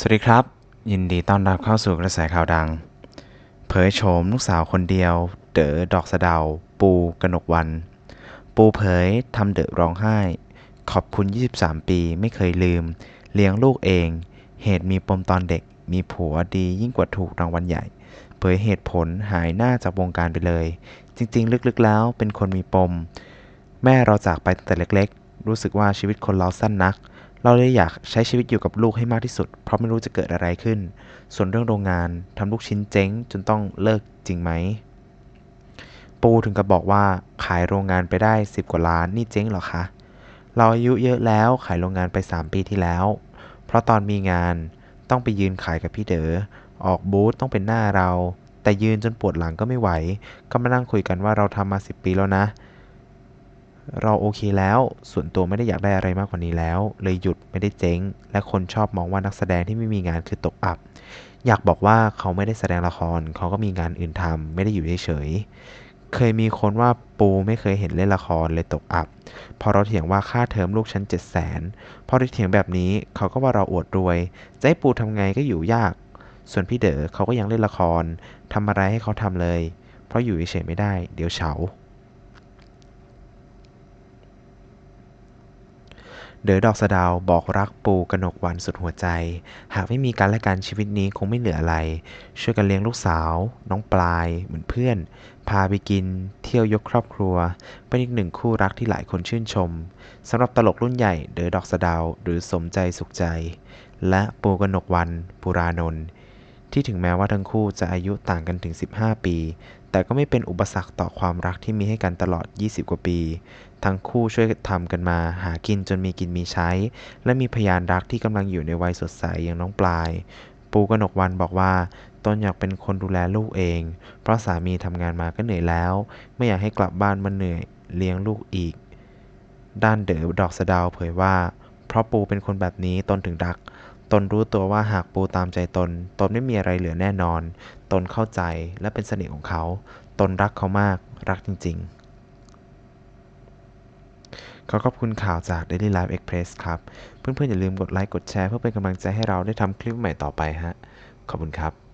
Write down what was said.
สวัสดีครับ ยินดีต้อนรับเข้าสู่กระแสข่าวดัง เผยโฉมลูกสาวคนเดียว เด๋อดอกสะเดา ปูกนกวัน ปูเผยทำเด๋อร้องไห้ ขอบคุณ 23 ปีไม่เคยลืม เลี้ยงลูกเอง เหตุมีปมตอนเด็ก มีผัวดียิ่งกว่าถูกรางวัลใหญ่ เผยเหตุผลหายหน้าจากวงการไปเลย จริง ๆ ลึกๆแล้วเป็นคนมีปม แม่เราจากไปตั้งแต่เล็ก ๆ รู้สึกว่าชีวิตคนเราสั้นนัก เราเลยอยากใช้ชีวิตอยู่กับลูกให้มากที่สุด เพราะไม่รู้จะเกิดอะไรขึ้น ส่วนเรื่องโรงงานทำลูกชิ้นเจ๊งจนต้องเลิกจริงไหม ปูถึงกับบอกว่าขายโรงงานไปได้ 10 กว่าล้านนี่เจ๊งเหรอคะ เราอายุเยอะแล้วขายโรงงานไป 3 ปีที่แล้ว เพราะตอนมีงานต้องไปยืนขายกับพี่เด๋อออกบูธต้องเป็นหน้าเรา แต่ยืนจนปวดหลังก็ไม่ไหว ก็มานั่งคุยกันว่าเราทำมา 10 ปีแล้วนะ เราโอเคแล้ว ส่วนตัวไม่ได้อยากได้อะไรมากกว่านี้แล้ว เลยหยุดไม่ได้เจ๊ง และคนชอบมองว่านักแสดงที่ไม่มีงานคือตกอับ อยากบอกว่าเขาไม่ได้แสดงละคร เขาก็มีงานอื่นทำไม่ได้อยู่เฉยๆเคยมีคนว่าปูไม่เคยเห็นเล่นละครเลยตกอับ พอเราเถียงว่าค่าเทอมลูกฉันเจ็ดแสนพอเราเถียงแบบนี้เขาก็ว่าเราอวดรวยจะให้ปูทำไงก็อยู่ยาก ส่วนพี่เด๋อเขาก็ยังเล่นละครทำอะไรให้เขาทำเลย เพราะอยู่เฉยๆไม่ได้ เดี๋ยวเฉา เดอดอกสะดาวบอกรักปูกนกวันสุดหัวใจ หากไม่มีกันและการชีวิตนี้คงไม่เหลืออะไร ช่วยกันเลี้ยงลูกสาว น้องปลายเหมือนเพื่อน พาไปกิน เที่ยวยกครอบครัว เป็นอีกหนึ่งคู่รักที่หลายคนชื่นชมสำหรับตลกรุ่นใหญ่เดอดอกสะดาวหรือสมใจสุขใจ และปูกนกวันปุรานนท์ ที่ถึงแม้ว่าทั้งคู่จะอายุต่างกันถึง 15 ปี แต่ก็ไม่เป็นอุปสรรคต่อความรักที่มีให้กันตลอด 20 กว่าปี ทั้งคู่ช่วยทำกันมาหากินจนมีกินมีใช้ และมีพยานรักที่กำลังอยู่ในวัยสดใสอย่างน้องปลาย ปูกนกวันบอกว่าตนอยากเป็นคนดูแลลูกเอง เพราะสามีทำงานมาก็เหนื่อยแล้ว ไม่อยากให้กลับบ้านมาเหนื่อยเลี้ยงลูกอีก ด้านเด๋อดอกสะดาวเผยว่า เพราะปูเป็นคนแบบนี้ตนถึงรัก ตนรู้ตัวว่าหากปูตามใจตน ตนไม่มีอะไรเหลือแน่นอน ตนเข้าใจและเป็นเสน่ห์ของเขา ตนรักเขามาก รักจริง ๆ ขอขอบคุณข่าวจาก Daily Life Express ครับ เพื่อนๆ อย่าลืมกดไลค์ กดแชร์ เพื่อเป็นกำลังใจให้เราได้ทำคลิปใหม่ต่อไปฮะ ขอบคุณครับ